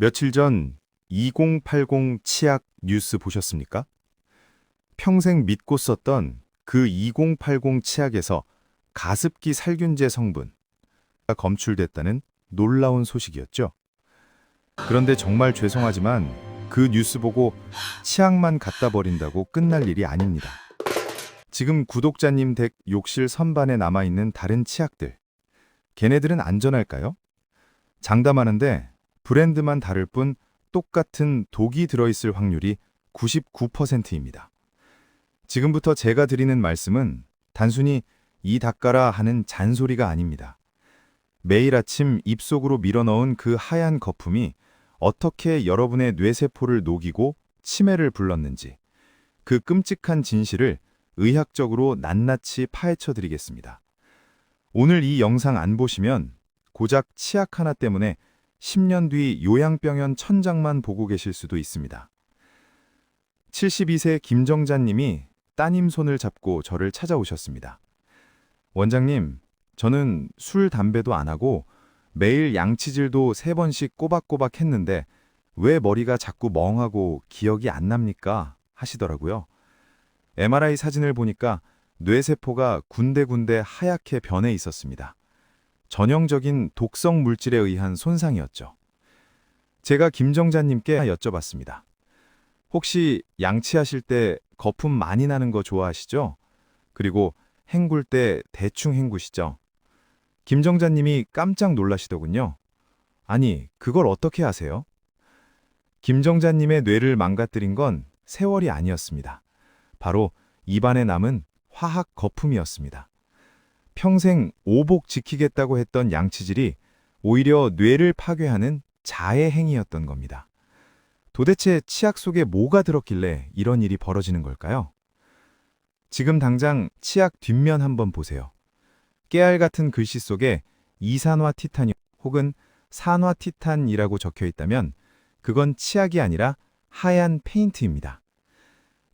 며칠 전 2080 치약 뉴스 보셨습니까? 평생 믿고 썼던 그 2080 치약에서 가습기 살균제 성분가 검출됐다는 놀라운 소식이었죠. 그런데 정말 죄송하지만 그 뉴스 보고 치약만 갖다 버린다고 끝날 일이 아닙니다. 지금 구독자님 댁 욕실 선반에 남아있는 다른 치약들. 걔네들은 안전할까요? 장담하는데 브랜드만 다를 뿐 똑같은 독이 들어있을 확률이 99%입니다. 지금부터 제가 드리는 말씀은 단순히 이 닦아라 하는 잔소리가 아닙니다. 매일 아침 입속으로 밀어넣은 그 하얀 거품이 어떻게 여러분의 뇌세포를 녹이고 치매를 불렀는지 그 끔찍한 진실을 의학적으로 낱낱이 파헤쳐 드리겠습니다. 오늘 이 영상 안 보시면 고작 치약 하나 때문에 10년 뒤 요양병원 천장만 보고 계실 수도 있습니다. 72세 김정자님이 따님 손을 잡고 저를 찾아오셨습니다. 원장님, 저는 술, 담배도 안 하고 매일 양치질도 세 번씩 꼬박꼬박 했는데 왜 머리가 자꾸 멍하고 기억이 안 납니까? 하시더라고요. MRI 사진을 보니까 뇌세포가 군데군데 하얗게 변해 있었습니다. 전형적인 독성 물질에 의한 손상이었죠. 제가 김정자님께 여쭤봤습니다. 혹시 양치하실 때 거품 많이 나는 거 좋아하시죠? 그리고 헹굴 때 대충 헹구시죠? 김정자님이 깜짝 놀라시더군요. 아니, 그걸 어떻게 하세요? 김정자님의 뇌를 망가뜨린 건 세월이 아니었습니다. 바로 입안에 남은 화학 거품이었습니다. 평생 오복 지키겠다고 했던 양치질이 오히려 뇌를 파괴하는 자해 행위였던 겁니다. 도대체 치약 속에 뭐가 들었길래 이런 일이 벌어지는 걸까요? 지금 당장 치약 뒷면 한번 보세요. 깨알 같은 글씨 속에 이산화 티탄이 혹은 산화 티탄이라고 적혀 있다면 그건 치약이 아니라 하얀 페인트입니다.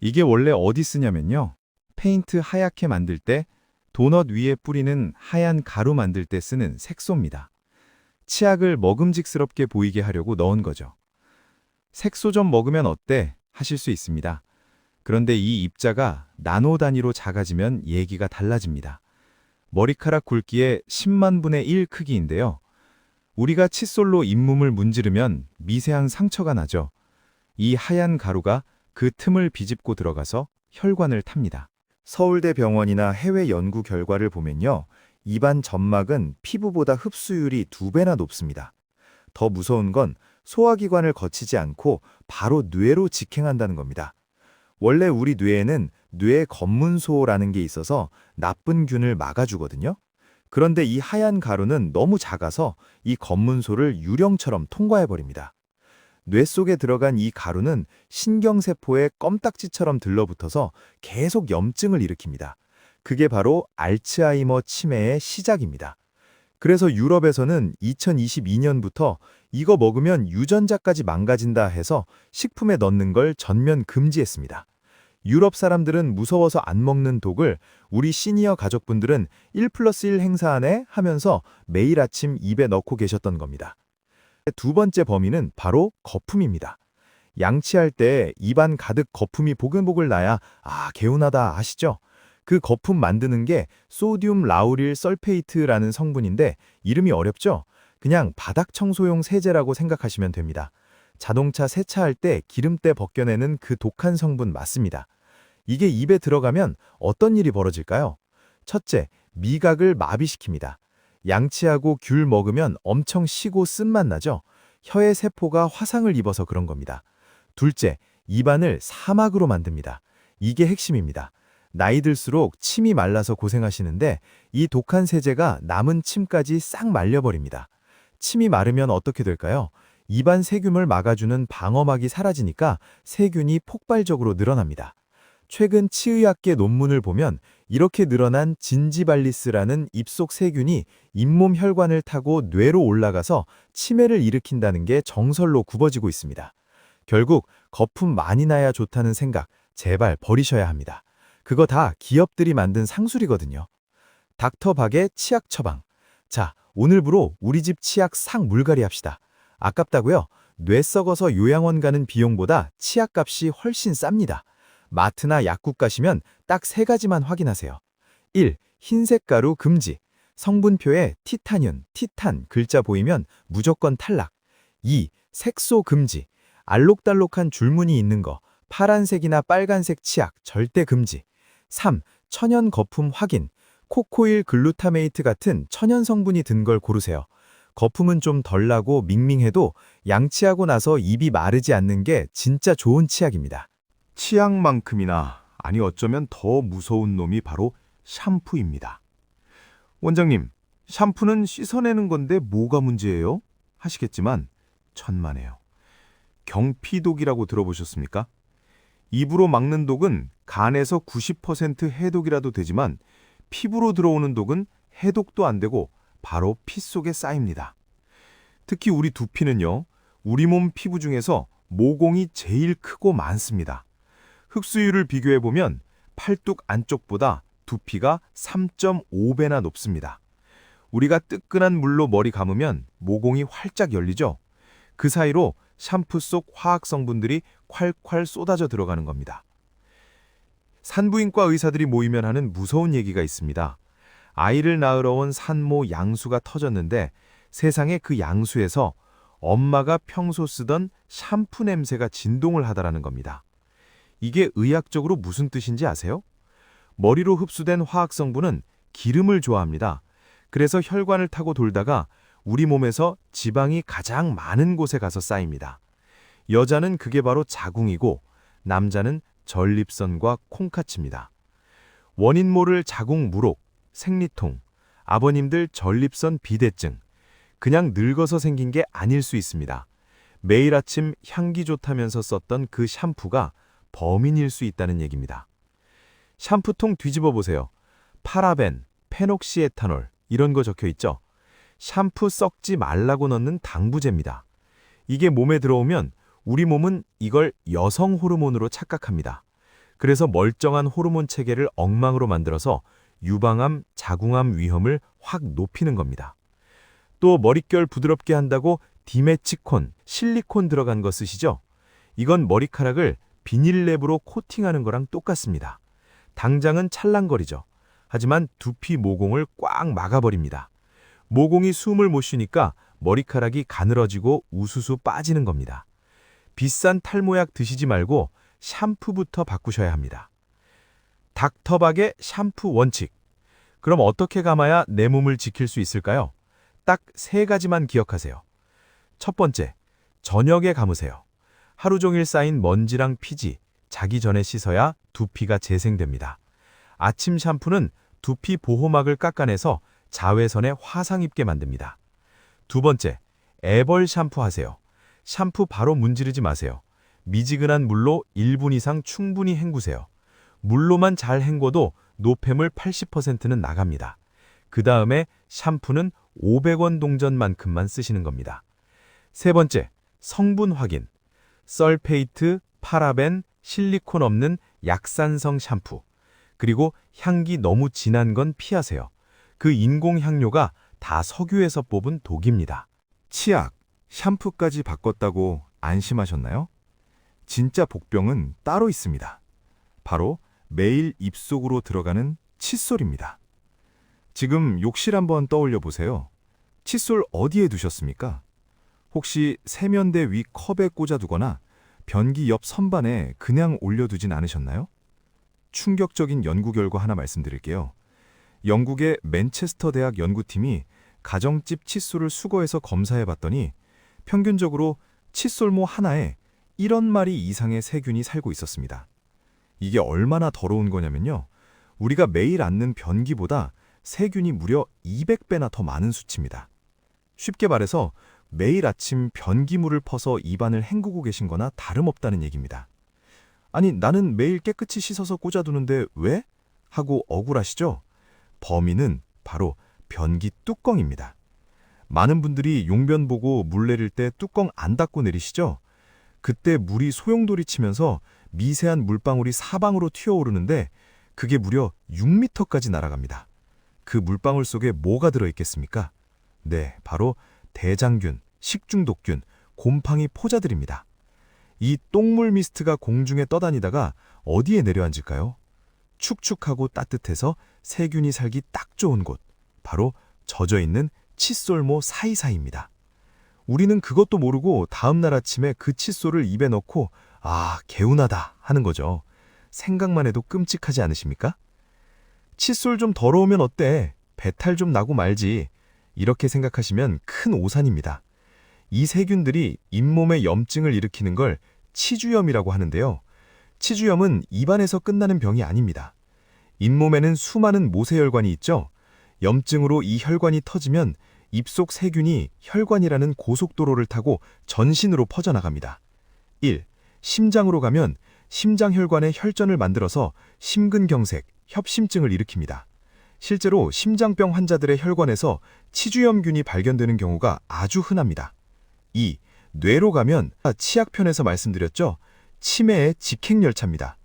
이게 원래 어디 쓰냐면요. 페인트 하얗게 만들 때 도넛 위에 뿌리는 하얀 가루 만들 때 쓰는 색소입니다. 치약을 먹음직스럽게 보이게 하려고 넣은 거죠. 색소 좀 먹으면 어때? 하실 수 있습니다. 그런데 이 입자가 나노 단위로 작아지면 얘기가 달라집니다. 머리카락 굵기의 10만 분의 1 크기인데요. 우리가 칫솔로 잇몸을 문지르면 미세한 상처가 나죠. 이 하얀 가루가 그 틈을 비집고 들어가서 혈관을 탑니다. 서울대 병원이나 해외 연구 결과를 보면요. 입안 점막은 피부보다 흡수율이 두 배나 높습니다. 더 무서운 건 소화기관을 거치지 않고 바로 뇌로 직행한다는 겁니다. 원래 우리 뇌에는 뇌 검문소라는 게 있어서 나쁜 균을 막아주거든요. 그런데 이 하얀 가루는 너무 작아서 이 검문소를 유령처럼 통과해버립니다. 뇌 속에 들어간 이 가루는 신경세포에 껌딱지처럼 들러붙어서 계속 염증을 일으킵니다. 그게 바로 알츠하이머 치매의 시작입니다. 그래서 유럽에서는 2022년부터 이거 먹으면 유전자까지 망가진다 해서 식품에 넣는 걸 전면 금지했습니다. 유럽 사람들은 무서워서 안 먹는 독을 우리 시니어 가족분들은 1 플러스 1 행사하네 하면서 매일 아침 입에 넣고 계셨던 겁니다. 두 번째 범위는 바로 거품입니다. 양치할 때 입안 가득 거품이 보글보글 나야 아 개운하다 하시죠? 그 거품 만드는 게 소듐 라우릴 설페이트라는 성분인데 이름이 어렵죠? 그냥 바닥 청소용 세제라고 생각하시면 됩니다. 자동차 세차할 때 기름때 벗겨내는 그 독한 성분 맞습니다. 이게 입에 들어가면 어떤 일이 벌어질까요? 첫째, 미각을 마비시킵니다. 양치하고 귤 먹으면 엄청 시고 쓴맛 나죠? 혀의 세포가 화상을 입어서 그런 겁니다. 둘째, 입안을 사막으로 만듭니다. 이게 핵심입니다. 나이 들수록 침이 말라서 고생하시는데 이 독한 세제가 남은 침까지 싹 말려버립니다. 침이 마르면 어떻게 될까요? 입안 세균을 막아주는 방어막이 사라지니까 세균이 폭발적으로 늘어납니다. 최근 치의학계 논문을 보면 이렇게 늘어난 진지발리스라는 입속 세균이 잇몸 혈관을 타고 뇌로 올라가서 치매를 일으킨다는 게 정설로 굽어지고 있습니다. 결국 거품 많이 나야 좋다는 생각 제발 버리셔야 합니다. 그거 다 기업들이 만든 상술이거든요. 닥터 박의 치약 처방. 자, 오늘부로 우리 집 치약 상 물갈이 합시다. 아깝다고요? 뇌 썩어서 요양원 가는 비용보다 치약값이 훨씬 쌉니다. 마트나 약국 가시면 딱 세 가지만 확인하세요. 1. 흰색 가루 금지. 성분표에 티타늄, 티탄 글자 보이면 무조건 탈락. 2. 색소 금지. 알록달록한 줄무늬 있는 거, 파란색이나 빨간색 치약 절대 금지. 3. 천연 거품 확인. 코코일 글루타메이트 같은 천연 성분이 든 걸 고르세요. 거품은 좀 덜 나고 밍밍해도 양치하고 나서 입이 마르지 않는 게 진짜 좋은 치약입니다. 치약만큼이나 아니 어쩌면 더 무서운 놈이 바로 샴푸입니다. 원장님, 샴푸는 씻어내는 건데 뭐가 문제예요? 하시겠지만 천만에요. 경피독이라고 들어보셨습니까? 입으로 막는 독은 간에서 90% 해독이라도 되지만 피부로 들어오는 독은 해독도 안 되고 바로 피 속에 쌓입니다. 특히 우리 두피는요, 우리 몸 피부 중에서 모공이 제일 크고 많습니다. 흡수율을 비교해보면 팔뚝 안쪽보다 두피가 3.5배나 높습니다. 우리가 뜨끈한 물로 머리 감으면 모공이 활짝 열리죠? 그 사이로 샴푸 속 화학 성분들이 콸콸 쏟아져 들어가는 겁니다. 산부인과 의사들이 모이면 하는 무서운 얘기가 있습니다. 아이를 낳으러 온 산모 양수가 터졌는데 세상에 그 양수에서 엄마가 평소 쓰던 샴푸 냄새가 진동을 하다라는 겁니다. 이게 의학적으로 무슨 뜻인지 아세요? 머리로 흡수된 화학 성분은 기름을 좋아합니다. 그래서 혈관을 타고 돌다가 우리 몸에서 지방이 가장 많은 곳에 가서 쌓입니다. 여자는 그게 바로 자궁이고 남자는 전립선과 콩카치입니다. 원인 모를 자궁 무록, 생리통, 아버님들 전립선 비대증, 그냥 늙어서 생긴 게 아닐 수 있습니다. 매일 아침 향기 좋다면서 썼던 그 샴푸가 범인일 수 있다는 얘기입니다. 샴푸통 뒤집어 보세요. 파라벤, 페녹시에탄올 이런 거 적혀 있죠. 샴푸 썩지 말라고 넣는 당부제입니다. 이게 몸에 들어오면 우리 몸은 이걸 여성 호르몬으로 착각합니다. 그래서 멀쩡한 호르몬 체계를 엉망으로 만들어서 유방암, 자궁암 위험을 확 높이는 겁니다. 또 머릿결 부드럽게 한다고 디메치콘, 실리콘 들어간 거 쓰시죠? 이건 머리카락을 비닐랩으로 코팅하는 거랑 똑같습니다. 당장은 찰랑거리죠. 하지만 두피 모공을 꽉 막아버립니다. 모공이 숨을 못 쉬니까 머리카락이 가늘어지고 우수수 빠지는 겁니다. 비싼 탈모약 드시지 말고 샴푸부터 바꾸셔야 합니다. 닥터박의 샴푸 원칙. 그럼 어떻게 감아야 내 몸을 지킬 수 있을까요? 딱 세 가지만 기억하세요. 첫 번째, 저녁에 감으세요. 하루 종일 쌓인 먼지랑 피지, 자기 전에 씻어야 두피가 재생됩니다. 아침 샴푸는 두피 보호막을 깎아내서 자외선에 화상 입게 만듭니다. 두 번째, 애벌 샴푸 하세요. 샴푸 바로 문지르지 마세요. 미지근한 물로 1분 이상 충분히 헹구세요. 물로만 잘 헹궈도 노폐물 80%는 나갑니다. 그 다음에 샴푸는 500원 동전만큼만 쓰시는 겁니다. 세 번째, 성분 확인. 썰페이트, 파라벤, 실리콘 없는 약산성 샴푸. 그리고 향기 너무 진한 건 피하세요. 그 인공 향료가 다 석유에서 뽑은 독입니다. 치약, 샴푸까지 바꿨다고 안심하셨나요? 진짜 복병은 따로 있습니다. 바로 매일 입속으로 들어가는 칫솔입니다. 지금 욕실 한번 떠올려 보세요. 칫솔 어디에 두셨습니까? 혹시 세면대 위 컵에 꽂아두거나 변기 옆 선반에 그냥 올려두진 않으셨나요? 충격적인 연구 결과 하나 말씀드릴게요. 영국의 맨체스터 대학 연구팀이 가정집 칫솔을 수거해서 검사해 봤더니 평균적으로 칫솔모 하나에 1원 마리 이상의 세균이 살고 있었습니다. 이게 얼마나 더러운 거냐면요. 우리가 매일 앉는 변기보다 세균이 무려 200배나 더 많은 수치입니다. 쉽게 말해서 매일 아침 변기물을 퍼서 입안을 헹구고 계신 거나 다름없다는 얘기입니다. 아니, 나는 매일 깨끗이 씻어서 꽂아두는데 왜? 하고 억울하시죠? 범인은 바로 변기 뚜껑입니다. 많은 분들이 용변 보고 물 내릴 때 뚜껑 안 닫고 내리시죠? 그때 물이 소용돌이 치면서 미세한 물방울이 사방으로 튀어오르는데 그게 무려 6미터까지 날아갑니다. 그 물방울 속에 뭐가 들어있겠습니까? 네, 바로 대장균, 식중독균, 곰팡이 포자들입니다. 이 똥물 미스트가 공중에 떠다니다가 어디에 내려앉을까요? 축축하고 따뜻해서 세균이 살기 딱 좋은 곳, 바로 젖어 있는 칫솔모 사이사이입니다. 우리는 그것도 모르고 다음날 아침에 그 칫솔을 입에 넣고 아, 개운하다 하는 거죠. 생각만 해도 끔찍하지 않으십니까? 칫솔 좀 더러우면 어때? 배탈 좀 나고 말지. 이렇게 생각하시면 큰 오산입니다. 이 세균들이 잇몸에 염증을 일으키는 걸 치주염이라고 하는데요. 치주염은 입안에서 끝나는 병이 아닙니다. 잇몸에는 수많은 모세혈관이 있죠. 염증으로 이 혈관이 터지면 입속 세균이 혈관이라는 고속도로를 타고 전신으로 퍼져나갑니다. 1. 심장으로 가면 심장혈관에 혈전을 만들어서 심근경색, 협심증을 일으킵니다. 실제로 심장병 환자들의 혈관에서 치주염균이 발견되는 경우가 아주 흔합니다. 2. 뇌로 가면 치약편에서 말씀드렸죠. 치매의 직행열차입니다.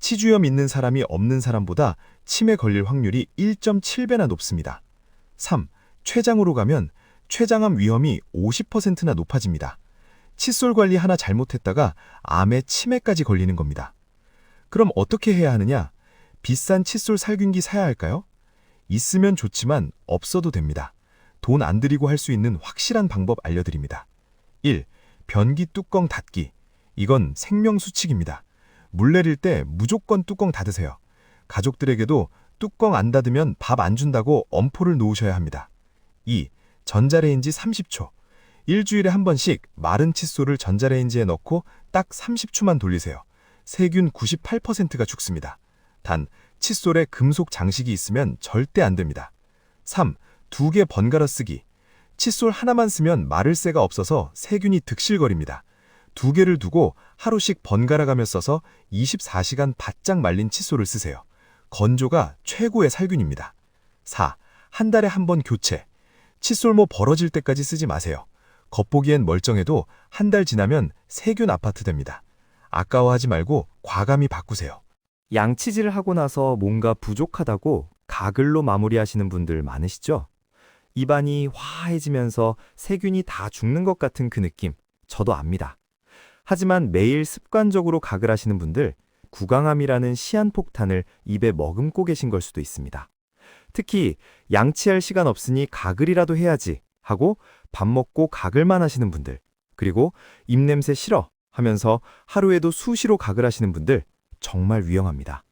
치주염 있는 사람이 없는 사람보다 치매 걸릴 확률이 1.7배나 높습니다. 3. 췌장으로 가면 췌장암 위험이 50%나 높아집니다. 칫솔 관리 하나 잘못했다가 암에 치매까지 걸리는 겁니다. 그럼 어떻게 해야 하느냐? 비싼 칫솔 살균기 사야 할까요? 있으면 좋지만 없어도 됩니다. 돈 안 들이고 할 수 있는 확실한 방법 알려드립니다. 1. 변기 뚜껑 닫기. 이건 생명수칙입니다. 물 내릴 때 무조건 뚜껑 닫으세요. 가족들에게도 뚜껑 안 닫으면 밥 안 준다고 엄포를 놓으셔야 합니다. 2. 전자레인지 30초. 일주일에 한 번씩 마른 칫솔을 전자레인지에 넣고 딱 30초만 돌리세요. 세균 98%가 죽습니다. 단, 칫솔에 금속 장식이 있으면 절대 안 됩니다. 3. 두 개 번갈아 쓰기. 칫솔 하나만 쓰면 마를 새가 없어서 세균이 득실거립니다. 두 개를 두고 하루씩 번갈아 가며 써서 24시간 바짝 말린 칫솔을 쓰세요. 건조가 최고의 살균입니다. 4. 한 달에 한 번 교체. 칫솔모 벌어질 때까지 쓰지 마세요. 겉보기엔 멀쩡해도 한 달 지나면 세균 아파트 됩니다. 아까워하지 말고 과감히 바꾸세요. 양치질을 하고 나서 뭔가 부족하다고 가글로 마무리하시는 분들 많으시죠? 입안이 화해지면서 세균이 다 죽는 것 같은 그 느낌, 저도 압니다. 하지만 매일 습관적으로 가글 하시는 분들, 구강암이라는 시한폭탄을 입에 머금고 계신 걸 수도 있습니다. 특히 양치할 시간 없으니 가글이라도 해야지 하고 밥 먹고 가글만 하시는 분들, 그리고 입냄새 싫어 하면서 하루에도 수시로 가글 하시는 분들, 정말 위험합니다.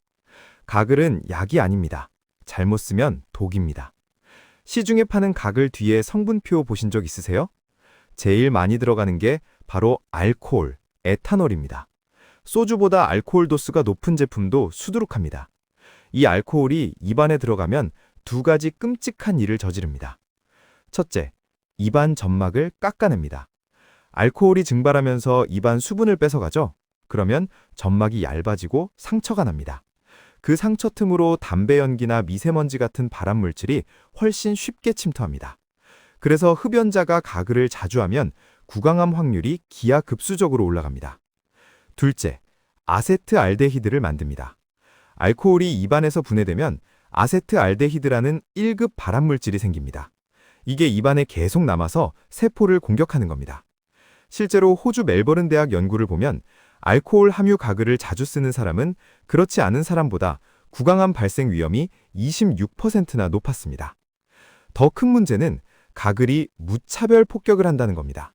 가글은 약이 아닙니다. 잘못 쓰면 독입니다. 시중에 파는 가글 뒤에 성분표 보신 적 있으세요? 제일 많이 들어가는 게 바로 알코올, 에탄올입니다. 소주보다 알코올 도수가 높은 제품도 수두룩합니다. 이 알코올이 입안에 들어가면 두 가지 끔찍한 일을 저지릅니다. 첫째, 입안 점막을 깎아냅니다. 알코올이 증발하면서 입안 수분을 뺏어가죠. 그러면 점막이 얇아지고 상처가 납니다. 그 상처 틈으로 담배 연기나 미세먼지 같은 발암 물질이 훨씬 쉽게 침투합니다. 그래서 흡연자가 가글을 자주 하면 구강암 확률이 기하급수적으로 올라갑니다. 둘째, 아세트알데히드를 만듭니다. 알코올이 입안에서 분해되면 아세트알데히드라는 1급 발암 물질이 생깁니다. 이게 입안에 계속 남아서 세포를 공격하는 겁니다. 실제로 호주 멜버른 대학 연구를 보면 알코올 함유 가글을 자주 쓰는 사람은 그렇지 않은 사람보다 구강암 발생 위험이 26%나 높았습니다. 더 큰 문제는 가글이 무차별 폭격을 한다는 겁니다.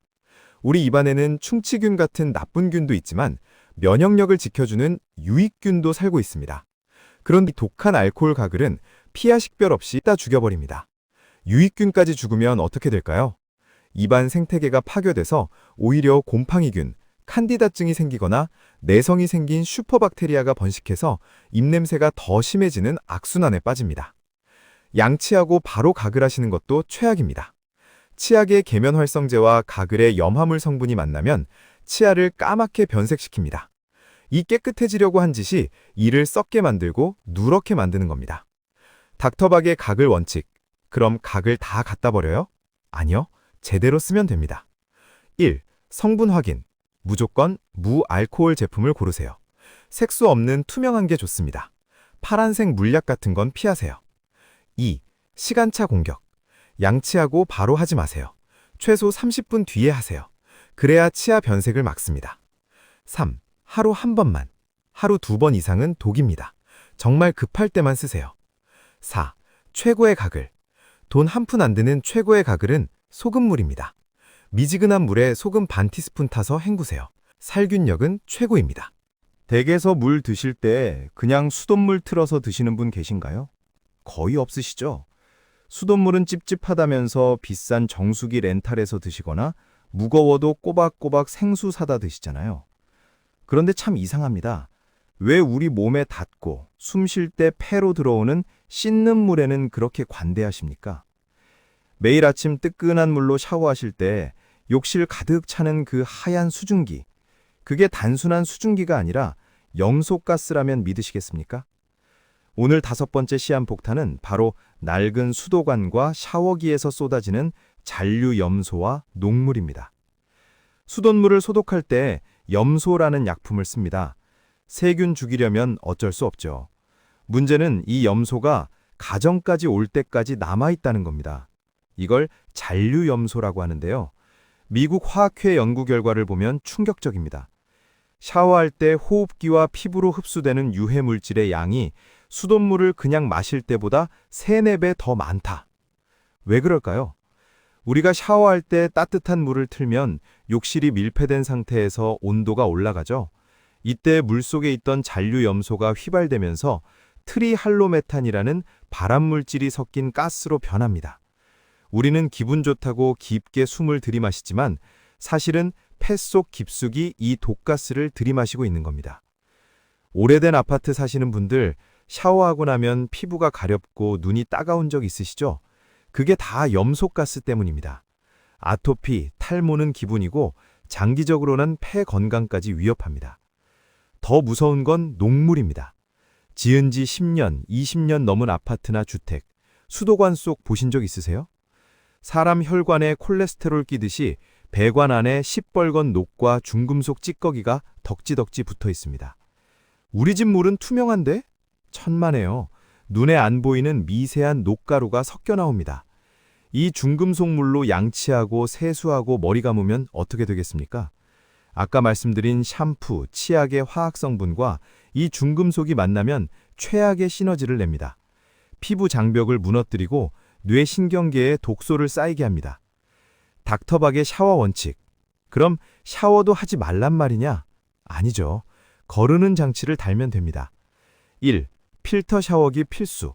우리 입안에는 충치균 같은 나쁜 균도 있지만 면역력을 지켜주는 유익균도 살고 있습니다. 그런데 독한 알코올 가글은 피하 식별 없이 따 죽여버립니다. 유익균까지 죽으면 어떻게 될까요? 입안 생태계가 파괴돼서 오히려 곰팡이균, 칸디다증이 생기거나 내성이 생긴 슈퍼박테리아가 번식해서 입냄새가 더 심해지는 악순환에 빠집니다. 양치하고 바로 가글 하시는 것도 최악입니다. 치약의 계면활성제와 가글의 염화물 성분이 만나면 치아를 까맣게 변색시킵니다. 이 깨끗해지려고 한 짓이 이를 썩게 만들고 누렇게 만드는 겁니다. 닥터박의 가글 원칙. 그럼 가글 다 갖다 버려요? 아니요. 제대로 쓰면 됩니다. 1. 성분 확인. 무조건 무알코올 제품을 고르세요. 색소 없는 투명한 게 좋습니다. 파란색 물약 같은 건 피하세요. 2. 시간차 공격. 양치하고 바로 하지 마세요. 최소 30분 뒤에 하세요. 그래야 치아 변색을 막습니다. 3. 하루 한 번만. 하루 두 번 이상은 독입니다. 정말 급할 때만 쓰세요. 4. 최고의 가글. 돈 한 푼 안 드는 최고의 가글은 소금물입니다. 미지근한 물에 소금 반 티스푼 타서 헹구세요. 살균력은 최고입니다. 댁에서 물 드실 때 그냥 수돗물 틀어서 드시는 분 계신가요? 거의 없으시죠? 수돗물은 찝찝하다면서 비싼 정수기 렌탈해서 드시거나 무거워도 꼬박꼬박 생수 사다 드시잖아요. 그런데 참 이상합니다. 왜 우리 몸에 닿고 숨 쉴 때 폐로 들어오는 씻는 물에는 그렇게 관대하십니까? 매일 아침 뜨끈한 물로 샤워하실 때 욕실 가득 차는 그 하얀 수증기, 그게 단순한 수증기가 아니라 염소가스라면 믿으시겠습니까? 오늘 다섯 번째 시한 폭탄은 바로 낡은 수도관과 샤워기에서 쏟아지는 잔류 염소와 녹물입니다. 수돗물을 소독할 때 염소라는 약품을 씁니다. 세균 죽이려면 어쩔 수 없죠. 문제는 이 염소가 가정까지 올 때까지 남아있다는 겁니다. 이걸 잔류 염소라고 하는데요. 미국 화학회 연구 결과를 보면 충격적입니다. 샤워할 때 호흡기와 피부로 흡수되는 유해 물질의 양이 수돗물을 그냥 마실 때보다 3, 4배 더 많다. 왜 그럴까요? 우리가 샤워할 때 따뜻한 물을 틀면 욕실이 밀폐된 상태에서 온도가 올라가죠. 이때 물속에 있던 잔류 염소가 휘발되면서 트리할로메탄이라는 발암 물질이 섞인 가스로 변합니다. 우리는 기분 좋다고 깊게 숨을 들이마시지만 사실은 폐 속 깊숙이 이 독가스를 들이마시고 있는 겁니다. 오래된 아파트 사시는 분들 샤워하고 나면 피부가 가렵고 눈이 따가운 적 있으시죠? 그게 다 염소가스 때문입니다. 아토피, 탈모는 기분이고 장기적으로는 폐 건강까지 위협합니다. 더 무서운 건 녹물입니다. 지은 지 10년, 20년 넘은 아파트나 주택, 수도관 속 보신 적 있으세요? 사람 혈관에 콜레스테롤 끼듯이 배관 안에 시뻘건 녹과 중금속 찌꺼기가 덕지덕지 붙어 있습니다. 우리 집 물은 투명한데? 천만에요. 눈에 안 보이는 미세한 녹가루가 섞여 나옵니다. 이 중금속 물로 양치하고 세수하고 머리 감으면 어떻게 되겠습니까? 아까 말씀드린 샴푸, 치약의 화학 성분과 이 중금속이 만나면 최악의 시너지를 냅니다. 피부 장벽을 무너뜨리고 뇌 신경계에 독소를 쌓이게 합니다. 닥터박의 샤워 원칙. 그럼 샤워도 하지 말란 말이냐? 아니죠. 거르는 장치를 달면 됩니다. 1. 필터 샤워기 필수.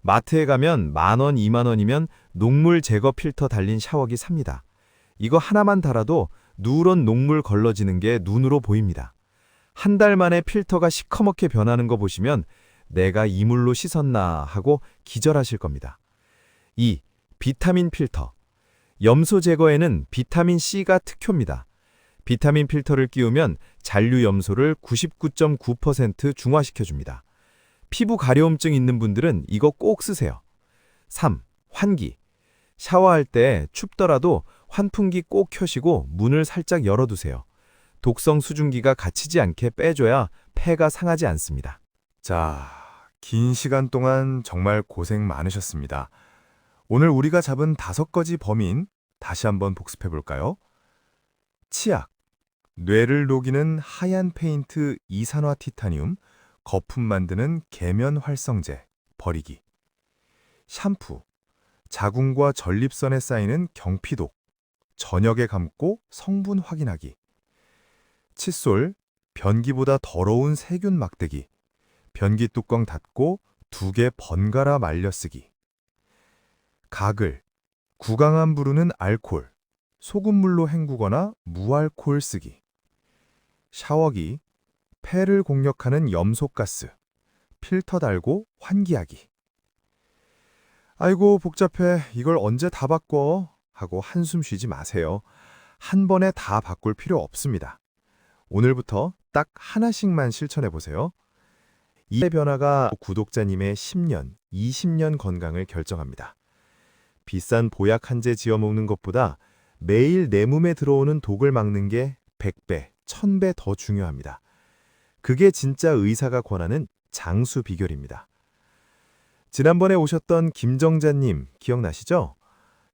마트에 가면 만원, 이만원이면 녹물 제거 필터 달린 샤워기 삽니다. 이거 하나만 달아도 누런 녹물 걸러지는 게 눈으로 보입니다. 한 달 만에 필터가 시커멓게 변하는 거 보시면 내가 이물로 씻었나 하고 기절하실 겁니다. 2. 비타민 필터. 염소 제거에는 비타민 C가 특효입니다. 비타민 필터를 끼우면 잔류 염소를 99.9% 중화시켜줍니다. 피부 가려움증 있는 분들은 이거 꼭 쓰세요. 3. 환기. 샤워할 때 춥더라도 환풍기 꼭 켜시고 문을 살짝 열어두세요. 독성 수증기가 갇히지 않게 빼줘야 폐가 상하지 않습니다. 자, 긴 시간 동안 정말 고생 많으셨습니다. 오늘 우리가 잡은 다섯 가지 범인 다시 한번 복습해 볼까요? 치약, 뇌를 녹이는 하얀 페인트 이산화 티타늄, 거품 만드는 계면 활성제, 버리기. 샴푸, 자궁과 전립선에 쌓이는 경피독, 저녁에 감고 성분 확인하기. 칫솔, 변기보다 더러운 세균 막대기, 변기 뚜껑 닫고 두 개 번갈아 말려 쓰기. 가글, 구강암 부르는 알콜, 소금물로 헹구거나 무알콜 쓰기. 샤워기, 폐를 공격하는 염소가스, 필터 달고 환기하기. 아이고 복잡해 이걸 언제 다 바꿔 하고 한숨 쉬지 마세요. 한 번에 다 바꿀 필요 없습니다. 오늘부터 딱 하나씩만 실천해 보세요. 이 변화가 구독자님의 10년, 20년 건강을 결정합니다. 비싼 보약 한 제 지어 먹는 것보다 매일 내 몸에 들어오는 독을 막는 게 100배, 1000배 더 중요합니다. 그게 진짜 의사가 권하는 장수 비결입니다. 지난번에 오셨던 김정자님 기억나시죠?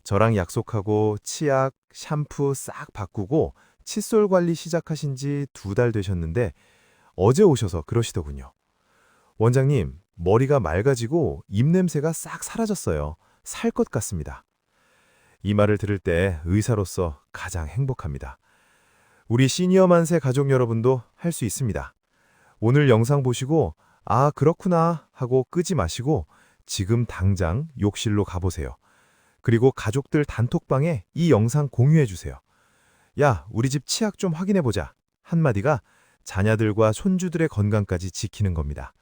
저랑 약속하고 치약, 샴푸 싹 바꾸고 칫솔 관리 시작하신 지 두 달 되셨는데 어제 오셔서 그러시더군요. 원장님, 머리가 맑아지고 입냄새가 싹 사라졌어요. 살 것 같습니다. 이 말을 들을 때 의사로서 가장 행복합니다. 우리 시니어 만세 가족 여러분도 할 수 있습니다. 오늘 영상 보시고 아 그렇구나 하고 끄지 마시고 지금 당장 욕실로 가보세요. 그리고 가족들 단톡방에 이 영상 공유해 주세요. 야, 우리 집 치약 좀 확인해 보자. 한마디가 자녀들과 손주들의 건강까지 지키는 겁니다.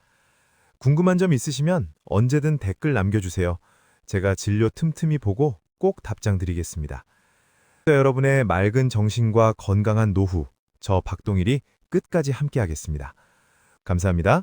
궁금한 점 있으시면 언제든 댓글 남겨주세요. 제가 진료 틈틈이 보고 꼭 답장 드리겠습니다. 여러분의 맑은 정신과 건강한 노후, 저 박동일이 끝까지 함께하겠습니다. 감사합니다.